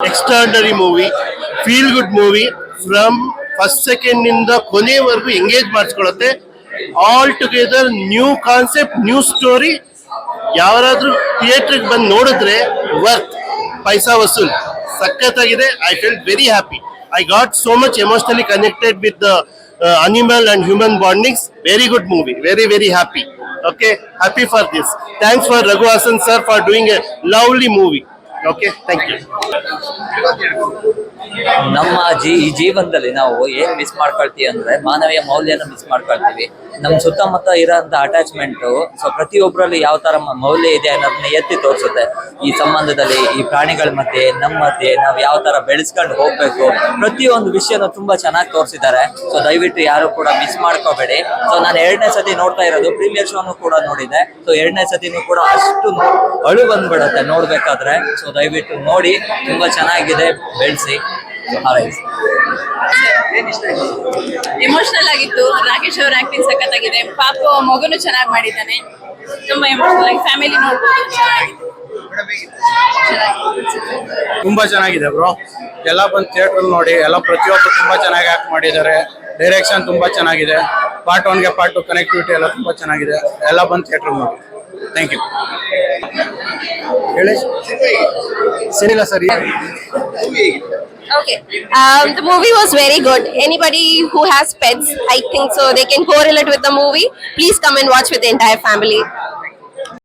Extraordinary movie feel good movie from first ಸೆಕೆಂಡ್ನಿಂದ ಕೊನೆವರೆಗೂ engage ಮಾಡಿಸ್ಕೊಳತ್ತೆ all together new concept new story ಯಾರಾದ್ರೂ ಥಿಯೇಟ್ರಿಗೆ ಬಂದು ನೋಡಿದ್ರೆ ವರ್ತ್ ಪೈಸಾ ವಸೂಲ್. ಸಖತ್ತಾಗಿದೆ. I feel very happy I got so much emotionally connected with the animal and human bondings very good movie very very happy okay happy for this thanks for Raghu Hassan sir for doing a lovely movie okay thank you ನಮ್ಮ ಜೀ, ಈ ಜೀವನದಲ್ಲಿ ನಾವು ಏನ್ miss ಮಾಡ್ಕೊಳ್ತೀವಿ ಅಂದ್ರೆ ಮಾನವೀಯ ಮೌಲ್ಯನ miss ಮಾಡ್ಕೊಳ್ತೀವಿ. ನಮ್ಮ ಸುತ್ತಮುತ್ತ ಇರೋಂಥ ಅಟ್ಯಾಚ್ಮೆಂಟು ಸೊ ಪ್ರತಿಯೊಬ್ಬರಲ್ಲಿ ಯಾವ ತರ ಮೌಲ್ಯ ಇದೆ ಅನ್ನೋದನ್ನ ಎತ್ತಿ ತೋರಿಸುತ್ತೆ. ಈ ಸಂಬಂಧದಲ್ಲಿ ಈ ಪ್ರಾಣಿಗಳ ಮಧ್ಯೆ ನಮ್ಮ ಮಧ್ಯೆ ನಾವು ಯಾವ ತರ ಬೆಳೆಸ್ಕೊಂಡು ಹೋಗಬೇಕು, ಪ್ರತಿಯೊಂದು ವಿಷಯನ ತುಂಬಾ ಚೆನ್ನಾಗಿ ತೋರಿಸಿದ್ದಾರೆ. ಸೊ ದಯವಿಟ್ಟು ಯಾರು ಕೂಡ ಮಿಸ್ ಮಾಡ್ಕೋಬೇಡಿ. ಸೊ ನಾನು ಎರಡನೇ ಸತಿ ನೋಡ್ತಾ ಇರೋದು ಪ್ರೀಮಿಯರ್ ಶೋನು ಕೂಡ ನೋಡಿದೆ ಸೊ ಎರಡನೇ ಸತಿನೂ ಕೂಡ ಅಷ್ಟು ಅಳು ಬಂದ್ಬಿಡುತ್ತೆ ನೋಡ್ಬೇಕಾದ್ರೆ. ಸೊ ದಯವಿಟ್ಟು ನೋಡಿ, ತುಂಬಾ ಚೆನ್ನಾಗಿದೆ, ಬೆಳೆಸಿ. ಎಮೋಷನಲ್ ಆಗಿತ್ತು. ರಾಕೇಶ್ ಅವ್ರ ಆಕ್ಟಿಂಗ್ ಸಖತ್ತಾಗಿದೆ. ಪಾಪ ಮಗನು ಚೆನ್ನಾಗಿ ಮಾಡಿದ್ದಾನೆ. ತುಂಬಾ ಎಮೋಷನಲ್ ಆಗಿ ಫ್ಯಾಮಿಲಿ ನೋಡ್ಬೋದು. ತುಂಬಾ ಚೆನ್ನಾಗಿದೆ ಬ್ರೋ ಎಲ್ಲ ಬಂದು ಥಿಯೇಟರ್ ನೋಡಿ, ಎಲ್ಲ ಪ್ರತಿಯೊಬ್ಬರು ತುಂಬಾ ಚೆನ್ನಾಗಿ ಆಕ್ಟ್ ಮಾಡಿದ್ದಾರೆ. ಡೈರೆಕ್ಷನ್ ತುಂಬಾ ಚೆನ್ನಾಗಿದೆ. ಪಾರ್ಟ್ ಒನ್ಗೆ ಪಾರ್ಟ್ ಟು ಕನೆಕ್ಟಿವಿಟಿ ಎಲ್ಲ ತುಂಬಾ ಚೆನ್ನಾಗಿದೆ. ಎಲ್ಲ ಬಂದು ಥಿಯೇಟರ್ ನೋಡಿ. ಥ್ಯಾಂಕ್ ಯು ಹೇಳಿ. ಸರಿಲ್ಲ ಸರಿ Okay. Um, the movie was very good. Anybody who has pets, I think so, they can correlate with the movie. Please come and watch with the entire family.